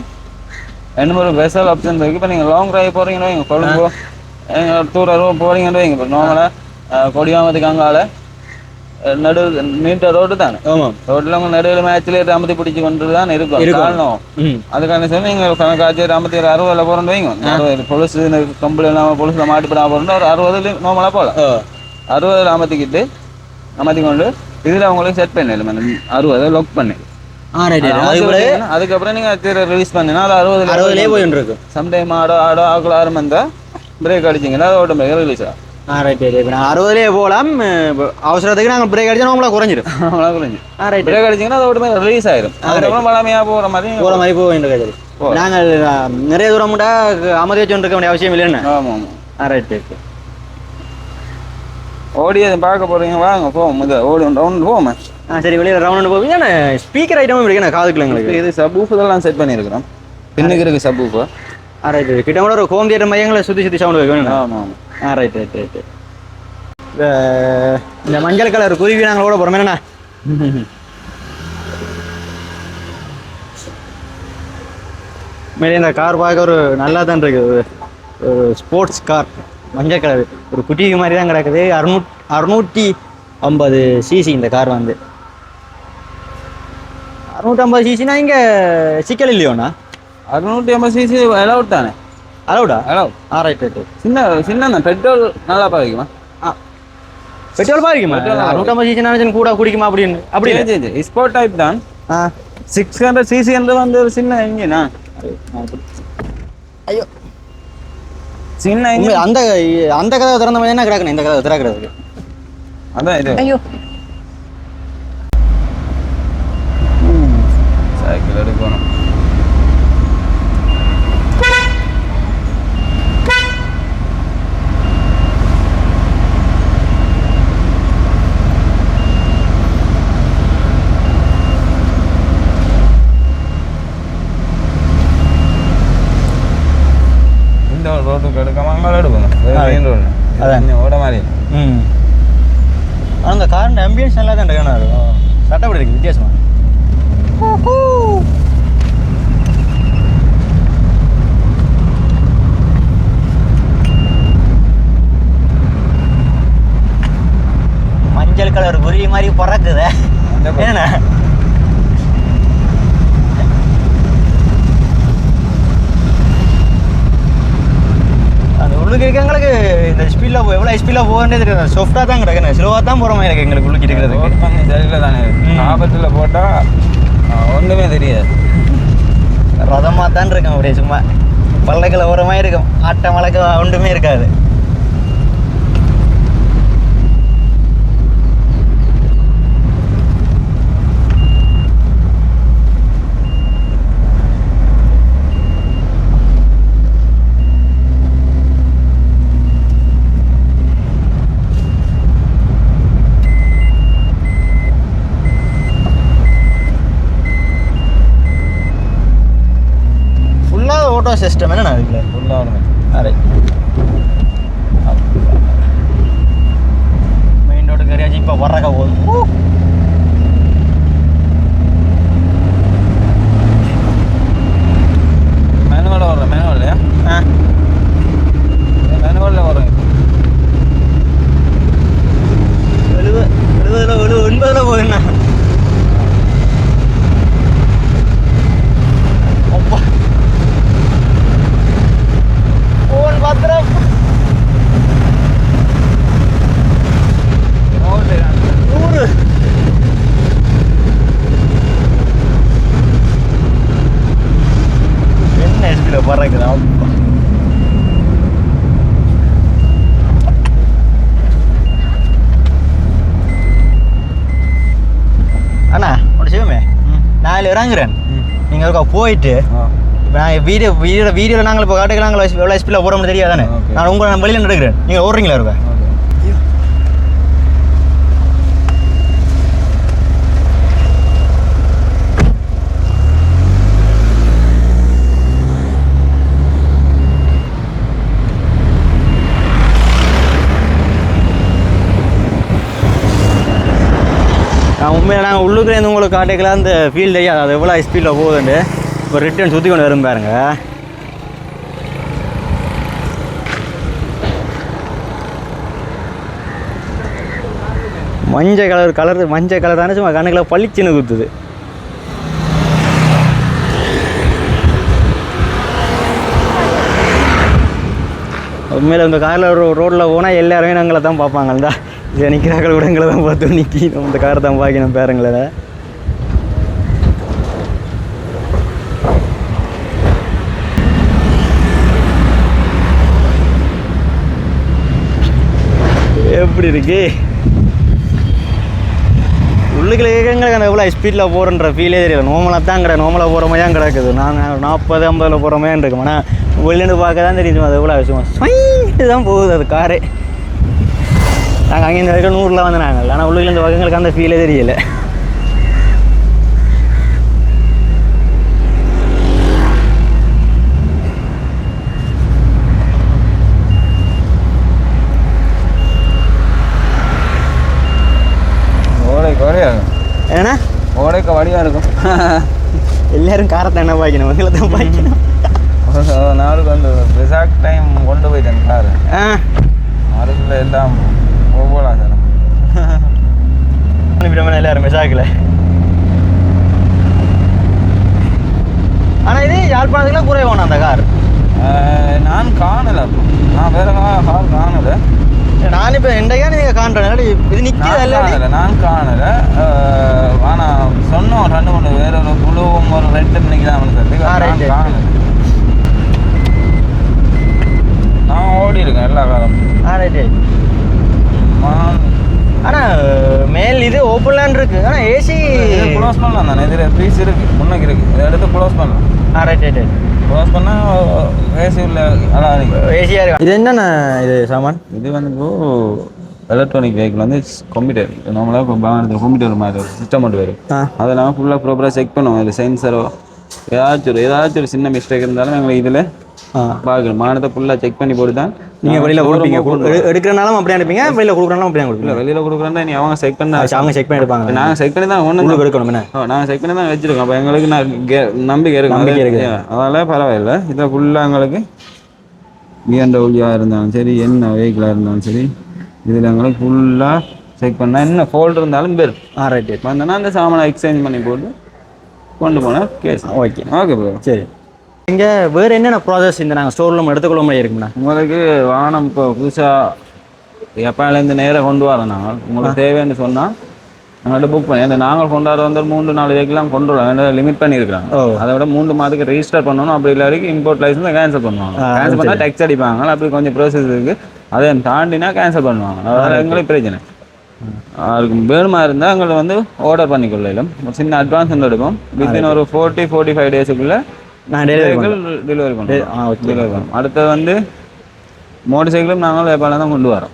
ரெண்டு மூணு வெசல் ஆப்ஷன் இருக்குது இப்போ நீங்கள் லாங் டிரைவ் போகிறீங்கன்னு வைங்க கொழும்பு எங்க தூர ரூபா போகிறீங்கன்னு வைங்க. இப்போ நார்மலாக கொடியாமத்துக்கு அங்கால நடு நீட்ட ரோடு தானே? ரோட்டில் உங்கள் நடுவில் மேட்ச்லேயே அமர்த்தி பிடிச்சி கொண்டு தான் இருக்கும். காரணம் அதுக்கான சொல்லி நீங்கள் கணக்காச்சு ஐம்பத்தி ஒரு அறுபதில் போகிறோன்னு வைங்க. அறுபது பொலிசு கம்பளி இல்லாமல் பொலிசில் மாட்டுப்படாம போகிறோம்னா ஒரு அறுபதுல நார்மலாக போகலாம் ஆ. அறுபதில் அமர்த்திக்கிட்டு அமர்த்தி கொண்டு இதில் உங்களுக்கு செட் பண்ணிடலாம் அறுபதை லாக் பண்ணி. அதுக்கப்புறம் நீங்கள் ரிலீஸ் பண்ணினா அது அறுபதுல அறுபதுலேயே போயின்னு இருக்கு சம்டைம் ஆடோ ஆடோ ஆரம்பிந்தா பிரேக் அடிச்சிங்கன்னா அது ஆட்டோமேட்டிக்காக ரிலீஸ் ஆகும் ஆ ரைட் ரைட் அறுபதுலேயே போகலாம் அவசரத்துக்கு நாங்கள் பிரேக் அடிச்சா நம்மளாக குறைஞ்சிடும் அவ்வளோ <laughs> குறைஞ்சி ஆ ரைட் பிரேக் அடிச்சிங்கன்னா அது ஆட்டோமேட்டிக் ரிலீஸ் ஆயிரும். அதுக்கப்புறம் பழமையாக போகிற மாதிரி போகிற மாதிரி போக வேண்டிய நாங்கள் நிறைய தூரம் கூட அமதி வச்சு இருக்க வேண்டிய அவசியம் இல்லைன்னு. ஆமாம் ஆமாம். ஆ ரைட் ரைட் ஓடி அதை பார்க்க போகிறீங்க வாங்க போவோம். முதல் ஓடி ரவுண்ட் போவோமே. ஆ சரி வெளியில் ரவுண்ட் போவீங்க. நான் ஸ்பீக்கர் ஐட்டமும் இருக்கேன் காதுக்குள்ள எங்களுக்கு? இது சப் எல்லாம் செட் பண்ணியிருக்கிறோம். பின்னுக்கு இருக்கு சப் ஊஃபு ஆ ரைட் கிட்ட கூட ஒரு ஹோம் தியேட்டர் மையங்களை சுற்றி சுற்றி சவுண்ட் வைக்கணும் ஆமாம் ஆமாம் ஆ ரைட் ரைட் ரைட் இந்த மஞ்சள் கலர் குருவி நாங்கள் ஓட போகிறோம் என்னண்ணா மேலே இந்த கார் பார்க்க ஒரு நல்லா தான் இருக்கு ஒரு- ஒரு ஸ்போர்ட்ஸ் கார் மஞ்சள் கலர். ஒரு குட்டி மாதிரி தான் கிடக்குது. அறுநூட் அறுநூற்றி ஐம்பது சிசி இந்த கார் வந்து. அறுநூற்றம்பது சிசினா இங்கே சிக்கல் இல்லையோண்ணா? அறுநூற்றி ஐம்பது சிசி அலவுட் தானே? அலவுடா அலவுட் ஆ ரைட் ரைட் சின்ன சின்ன பெட்ரோல் நல்லா பாதிக்குமா ஆ. பெட்ரோல் நல்லா அறுநூற்றம்பது சிசி நினச்சு கூட குடிக்குமா அப்படின்னு? அப்படி. ஸ்போர்ட் டைப் தான். ஆ. சிக்ஸ் ஹண்ட்ரட் சிசி வந்து ஒரு சின்ன இன்ஜினா ஐயோ சின்ன அந்த அந்த கதவை திறந்த மாதிரி என்ன கிடக்கணும் இந்த கதவை திறக்கிறதுக்கு. அதான் இது. ஐயோ சைக்கிள் எடுக்கணும் இந்த ரோட்டுக்கு எடுக்காம அங்கே எடுக்கணும் ஆ. மெயின் ரோடு அதான். அதான் ஓட மாதிரி ம் ஆனால் அந்த காரின் ஆம்பியன்ஸ் நல்லா தான் இருக்கணும் சட்டப்படி இருக்கு வித்தியாசமா மஞ்சள் கலர் குருவி மாதிரி பறக்குதே. என்ன அந்த உள்ளுக்கு இருக்கவங்களுக்கு இந்த ஸ்பீடில் போ எவ்வளோ ஸ்பீடில் போகணுன்னே தெரியாது. சாஃப்டாக தான் கிடக்குது ஸ்லோவாக தான் போகிற மாதிரி இருக்கு எங்களுக்கு உள்ளுக்கு பண்ணி சரியில்லை தானே. ஆபத்தில் போட்டால் ஒன்றுமே தெரியாது. ரதமாக தான் இருக்கும் அப்படியே சும்மா. பல்லக்கில் மாதிரி இருக்கும். ஆட்டம் வழக்க ஒன்றுமே இருக்காது. ஃபுல்லாக ஓட்டோ சிஸ்டம் என்னண்ணா அதுக்குள்ள ஃபுல்லாக அரே மெயின் ரோடு கரியாச்சு இப்போ வர்றக்க போகுது ஊ. மேனுவலில் வர்றேன் மேனுவல் இல்லையா ஆ மேனுவலில் வர்றேன் எழுபது எழுபதுல எழுபது எண்பதுல போகுதுண்ணா அப்பா நூறு என்ன அப்பா அண்ணா ஒன்று செய்வோமே? நான் இறங்குறேன். நீங்கள் ஒருக்கா போயிட்டு இப்போ நான் வீடியோ வீடியோ வீடியோவில் நாங்கள் இப்போ காட்டுக்கு நாங்கள் எவ்வளோ ஸ்பீடில் போகிறோம்னு தெரியாதானே? Okay. நான் உங்களை நான் வெளியில் எடுக்கிறேன் நீங்கள் ஓடுறீங்களா இருக்க நான் உண்மையாக நாங்கள் உள்ளுக்குலேருந்து உங்களுக்கு காட்டிக்கலாம். அந்த ஃபீல் தெரியாது அது எவ்வளோ ஸ்பீடில் போகுதுண்டு இப்போ ரிட்டர்ன் சுற்றி கொண்டு வரும் பாருங்க. மஞ்சள் கலர் கலர் மஞ்சள் கலர் தானே சும்மா கண்ணுக்குள்ள பளிச்சுன்னு குத்துது. உண்மையில் இந்த காரில் ரோட்டில் போனால் எல்லாருமே நாங்களை தான் பார்ப்பாங்கள்டா இதை நிற்கிறார்கள் கூட எங்களை தான் பார்த்து நிற்கி இந்த காரை தான் பார்க்கணும் பேருங்கள எப்படி இருக்கு. உள்ளுக்குள்ள ஏகங்களுக்கு அந்த எவ்வளோ ஸ்பீடில் போகிறன்ற ஃபீலே தெரியல. நோமலாக தான் கிடக்கு. நோமலாக போகிற மாதிரி தான் கிடக்குது. நாங்கள் நாற்பது ஐம்பதில் போகிற மாதிரி இருக்கும் ஆனால் வெளியிருந்து பார்க்க தான் தெரியுது. அது எவ்வளோ விஷயமா ஸ்வைட்டு தான் போகுது அது காரு. நாங்கள் அங்கே இந்த வரைக்கும் நூறுலாம் வந்து நாங்கள் ஆனால் உள்ளுக்குள்ள இந்த எங்களுக்கு அந்த ஃபீலே தெரியல வழியாக இருக்கும் ஏன்னா ஓடைக்க வழியாக இருக்கும். எல்லாரும் காரத்தை என்ன பாய்க்கணும்? உங்களை தான் பாய்க்கணும். நாளுக்கு வந்து விசாக் டைம் கொண்டு போயிட்டேன் கார் அதுக்குள்ள எல்லாம் போகலாம் சார் நம்ம. எல்லாரும் மெசாக்கில் ஆனால் இது யாழ்ப்பாணத்துக்குலாம் குறைவான அந்த கார். நான் காணலை. நான் வேற கார் காணலை. நான் இப்போ இன்றைக்கா நீங்கள் காண்றேன்? இது நிற்கிது நான் காணலை நான் காணலை. ஆஹ் ஆனா சொன்னோம் ரெண்டு மூணு வேற ஒரு ப்ளூவும் ஒரு சொல்லி ஆ, நான் right. காணலை. நான் ஓடி இருக்கேன் எல்லா காலம் ஆ ரைட்டு ஆனால் மேல் இது ஓப்பன்லான் இருக்கு. ஆனால் ஏசி க்ளோஸ் பண்ணலாம் தானே இதில் பீஸ் இருக்கு முன்னுக்கு இருக்கு. இதை எடுத்து க்ளோஸ் பண்ணலாம். ஆ ரைட் ரைட் க்ளோஸ் பண்ணால் ஏசி உள்ள அதான். ஏசியாக இது என்னண்ணா இது சாமான்? இது வந்து இப்போ எலக்ட்ரானிக் வெஹிக்கிள் வந்து கம்ப்யூட்டர் நார்மலாக இப்போ வாகனத்தில் கம்ப்யூட்டர் மாதிரி ஒரு சிஸ்டம் மட்டும் வரும். அதை நாங்கள் ஃபுல்லாக ப்ராப்பராக செக் பண்ணுவோம். இது சென்சரோ ஏதாச்சும் ஒரு ஏதாச்சும் ஒரு சின்ன மிஸ்டேக் இருந்தாலும் எங்களுக்கு இதில் பார்க்கணும் வாகனத்தை ஃபுல்லாக செக் பண்ணி போட்டு தான் நீங்கள் வெளியில் கொடுப்பீங்க. கொடுப்பீங்க எடு- எடுக்கிறனாலும் அப்படியே அனுப்பீங்க வெளியில் கொடுக்குறனாலும் அப்படியே கொடுப்பீங்க. வெளியில் கொடுக்குறோன்னா நீ அவங்க செக் பண்ண அவங்க செக் பண்ணி எடுப்பாங்க நாங்கள் செக் பண்ணி தான் ஒன்று எடுக்கணும் என்ன? நாங்கள் செக் பண்ணி தான் வச்சுருக்கோம். அப்போ எங்களுக்கு நான் கே- நம்பிக்கை இருக்கு. நம்பிக்கை அது- அதனால பரவாயில்ல. இதை ஃபுல்லாக எங்களுக்கு பிஎன்டபிள்யூவாக இருந்தாலும் சரி என்ன வெஹிக்கிளாக இருந்தாலும் சரி இதில் எங்களுக்கு ஃபுல்லாக செக் பண்ணால் என்ன ஃபோல்ட் இருந்தாலும் பெரு. ஆ ரைட் ரைட் வந்தோன்னா அந்த சாமானை எக்ஸ்சேஞ்ச் பண்ணி போட்டு கொண்டு போனால் கேஸ் ஓகே. ஓகே ப்ரோ சரி. இங்கே வேறு என்னென்ன ப்ராசஸ் இந்த நாங்கள் ஸ்டோரில் எடுத்துக்கொள்ள முடியாது இருக்குண்ணா உங்களுக்கு வாகனம் இப்போ புதுசாக எப்போலேருந்து நேராக கொண்டு வரோம் நாங்கள் உங்களுக்கு தேவைன்னு சொன்னால் நாங்கள்ட்ட புக் பண்ணி அந்த நாங்கள் கொண்டாட வந்து மூன்று நாலு வெஹிக்கெலாம் கொண்டு வரோம். லிமிட் பண்ணியிருக்காங்க அதை விட மூன்று மாதத்துக்கு ரெஜிஸ்டர் பண்ணணும். அப்படி இல்லை வரைக்கும் இம்போர்ட் லைசன்ஸ் கேன்சல் பண்ணுவாங்க. கேன்சல் பண்ணால் டெக்ஸ் அடிப்பாங்க. அப்படி கொஞ்சம் ப்ரோசஸ் இருக்குது அதை தாண்டினா கேன்சல் பண்ணுவாங்க. அதனால் எங்களுக்கு பிரச்சனை. அதுக்கு வேணுமா இருந்தால் எங்களை வந்து ஆர்டர் பண்ணிக்கொள்ளலாம். சின்ன அட்வான்ஸ் வந்து எடுக்கும் வித்தின் ஒரு ஃபோர்ட்டி ஃபோர்ட்டி ஃபைவ் டேஸுக்குள்ளே நான் டெலிவரி டெலிவரி பண்ணுறோம் டெலிவரி பண்ணுறோம் அடுத்தது வந்து மோட்டர் சைக்கிளும் நாங்களும் எப்போ தான் கொண்டு வரோம்.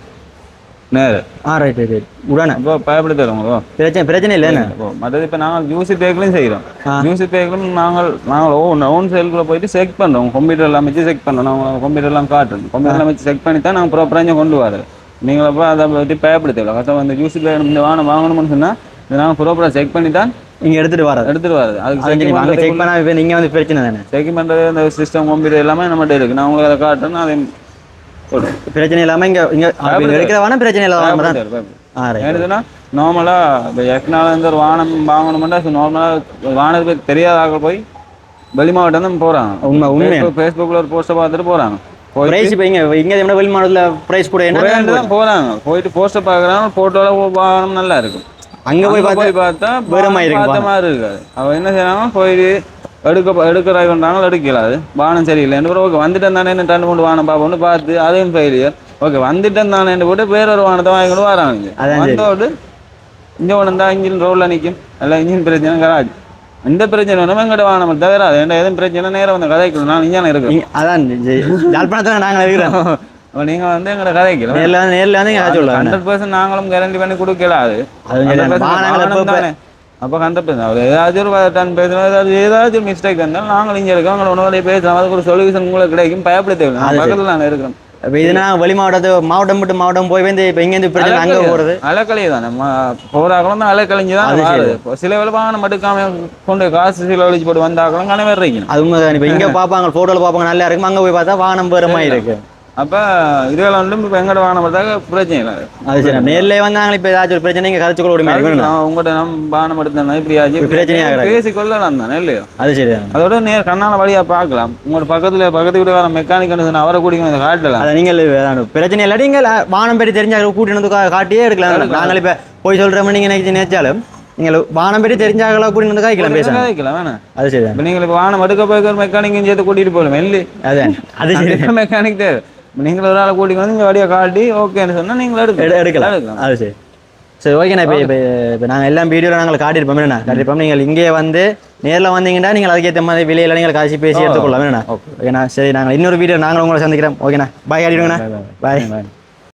நேரு. ஆ ரைட் ரைட் ரைட் உடனே. அப்போ பயப்படி தருவோம் பிரச்சனை பிரச்சனை இல்லைண்ணே இப்போ மற்றது இப்போ நாங்கள் ஜூசி பேக்கிலும் செய்கிறோம். ஜூசி பேக்கிலும் நாங்கள் நாங்கள் ஓன் ஓன் சேலுக்குள்ள போயிட்டு செக் பண்ணுறோம் கம்ப்யூட்டர் எல்லாம் வச்சு செக் பண்ணுறோம் நாங்கள் கம்ப்யூட்டர் எல்லாம் காட்டுறோம். கம்ப்யூட்டர் எல்லாம் வச்சு செக் பண்ணி தான் நாங்கள் ப்ராப்பராக கொண்டு வரோம் நீங்கள் அப்போ அதை பற்றி பயப்பட தேவை கஷ்டம் வந்து ஜூசி பேக் இந்த வாகனம் வாங்கணும்னு சொன்னால் நாங்கள் ப்ராப்பராக செக் பண்ணி தான் இங்கே எடுத்துகிட்டு வராது. எடுத்துகிட்டு வர்றது அதுக்கு அங்கே செக் பண்ணால் இப்போ நீங்கள் வந்து பிரச்சனை தானே? செக் பண்ணுறது அந்த சிஸ்டம் கம்ப்யூட்டர் எல்லாமே நம்மகிட்ட இருக்குது நான் உங்களுக்கு அதை காட்டுறேன் அதை பிரச்சனை இல்லாமல் இங்கே இங்கே எடுக்கிற வானம் பிரச்சனை இல்லாம தான். ஏன்னா நார்மலாக இப்போ எக்னால இருந்து ஒரு வாகனம் வாங்கணும்னா நார்மலாக வாகனத்துக்கு தெரியாத ஆட்கள் போய் வெளி மாவட்டம் தான் போகிறாங்க உண்மை உண்மை. ஃபேஸ்புக்கில் ஒரு போஸ்ட்டை பார்த்துட்டு போகிறாங்க போய் ப்ரைஸ் இப்போ இங்கே இங்கே விட வெளி மாநிலத்தில் ப்ரைஸ் கூட என்ன போகிறாங்க போயிட்டு போஸ்ட்டை பார்க்குறாங்க ஃபோட்டோவில் வாகனம் நல்லா இருக்கும் அங்கே போய் பார்த்தா பார்த்தா வேற மாதிரி இருக்கும் பார்த்த மாதிரி இருக்காது அவன் என்ன செய்யறாங்க போயிட்டு எடுக்க எடுக்கிற கொண்டாங்க எடுக்கல அது. வாகனம் சரியில்லை என்ன ஓகே வந்துட்டேன் தானே ரெண்டு மூணு வாகனம் பார்ப்போம்னு பார்த்து அதையும் ஃபெயிலியர் ஓகே வந்துட்டேன் தானே போட்டு வேற ஒரு வாகனத்தை வாங்கிட்டு வராங்க. வந்தோடு இங்கே. ஒன்று தான் இன்ஜின் ரோட்டில் நிற்கும் எல்லாம் இன்ஜின் பிரச்சனை கராஜ் இந்த பிரச்சனை வேணும் எங்கிட்ட வாகனம் தவிர அது எதுவும் பிரச்சனை நேரம் வந்து கதைக்கணும் நான் இங்கே இருக்கேன் அதான் யாழ்ப்பாணத்தில் நாங்கள் இருக்கிறோம். <laughs> நீங்க வந்து எங்களை கதைக்கலாம் நேரில் நேரில் வந்து இங்கே சொல்லலாம் ஹண்ட்ரட் பர்சன்ட் நாங்களும் கேரண்டி பண்ணி கொடுக்கல அது. அது சரி. 100% வாகனங்கள் வாகனம் எப்ப- தானே. அப்போ ஹண்ட்ரட் பர்சன்ட் அவர் ஏதாச்சும் ஒரு டன் பேசுனா ஏதாவது ஏதாச்சும் மிஸ்டேக் இருந்தாலும் நாங்கள் இங்கே இருக்கோம் உங்களை உணவுடைய பேசுகிறோம் அதுக்கு ஒரு சொல்யூஷன் உங்களுக்கு கிடைக்கும். பயப்பட தேவை. பக்கத்தில் நாங்கள் இருக்கிறோம். இப்போ இது நான் வெளி மாவட்டத்து மாவட்டம் விட்டு மாவட்டம் போய் வந்து இப்போ இங்கேருந்து பிரச்சனை அங்கே போகிறது அலைக்கழி தான். நம்ம போராக்களும் தான் அலைக்கழிஞ்சு தான் இப்போ சில வேலை வாகனம் மட்டுக்காம கொண்டு காசு சில ஒழிச்சு போட்டு வந்தாக்களும் கனவே இருக்கணும். அது உண்மை இப்போ இங்கே பார்ப்பாங்க ஃபோட்டோவில் பார்ப்பாங்க நல்லா இருக்கும்? அங்கே போய் பார்த்தா வாகனம் வேறு மாதிரி இருக்கு. அப்போ இதுவெல்லாம் வந்து இப்போ எங்கட வாகனம் பார்த்தாக்க பிரச்சனை இல்லை. அது சரி நேரில் வந்து நாங்கள் இப்போ ஏதாச்சும் ஒரு பிரச்சனை இங்கே கதைச்சு கொள்ள நான் உங்கள்கிட்ட நம்ம வாகனம் எடுத்தேன் இப்படி ஆச்சு பிரச்சனையே ஆகாது. பேசிக்கொள்ளலாம் தானே இல்லையோ? அது சரி. அதோட நேர் கண்ணால வழியா பார்க்கலாம். உங்களோட பக்கத்துல பக்கத்து வீடு வர மெக்கானிக் அவரை கூட்டிங்க இதை காட்டலாம். அதை நீங்கள் பிரச்சனை இல்லாட்டி நீங்கள் வானம் பெரிய தெரிஞ்ச கூட்டி வந்து கா- காட்டியே எடுக்கலாம். நாங்கள் இப்போ போய் சொல்கிறோம் நீங்கள் நினைச்சு நினைச்சாலும் நீங்கள் வானம் பெரிய தெரிஞ்சாங்களா கூட்டி வந்து காய்க்கலாம் பேசலாம் வைக்கலாம் வேணாம். அது சரி. இப்போ நீங்கள் இப்போ வாகனம் எடுக்க போய் மெக்கானிக் சேர்த்து கூட்டிட்டு போகலாம் இல்லை அதான். அது சரி. மெக்கானிக் தேவை. நீங்கள் ஒரு ஆளை கூட்டிட்டு வந்து இங்க வழியா காட்டி ஓகேன்னு சொன்னா நீங்கள் எடு- எடுக்கலாம். எடுக்கலாம். அது சரி. சரி ஓகேண்ணா இப்போ இப்போ இப்போ நாங்கள் எல்லாம் வீடியோவில் நாங்கள் காட்டியிருப்போம். என்ன காட்டியிருப்போம். நீங்கள் இங்கே வந்து நேரில் வந்தீங்கன்னா நீங்கள் அதுக்கேற்ற மாதிரி விலையில நீங்கள் காசி பேசி எடுத்துக்கொள்ளலாம். வேணா ஓகேண்ணா. சரி நாங்கள் இன்னொரு வீடியோ நாங்கள் உங்களை சந்திக்கிறோம். ஓகேண்ணா பாய் காட்டிடுங்கண்ணா. பாய் Bye.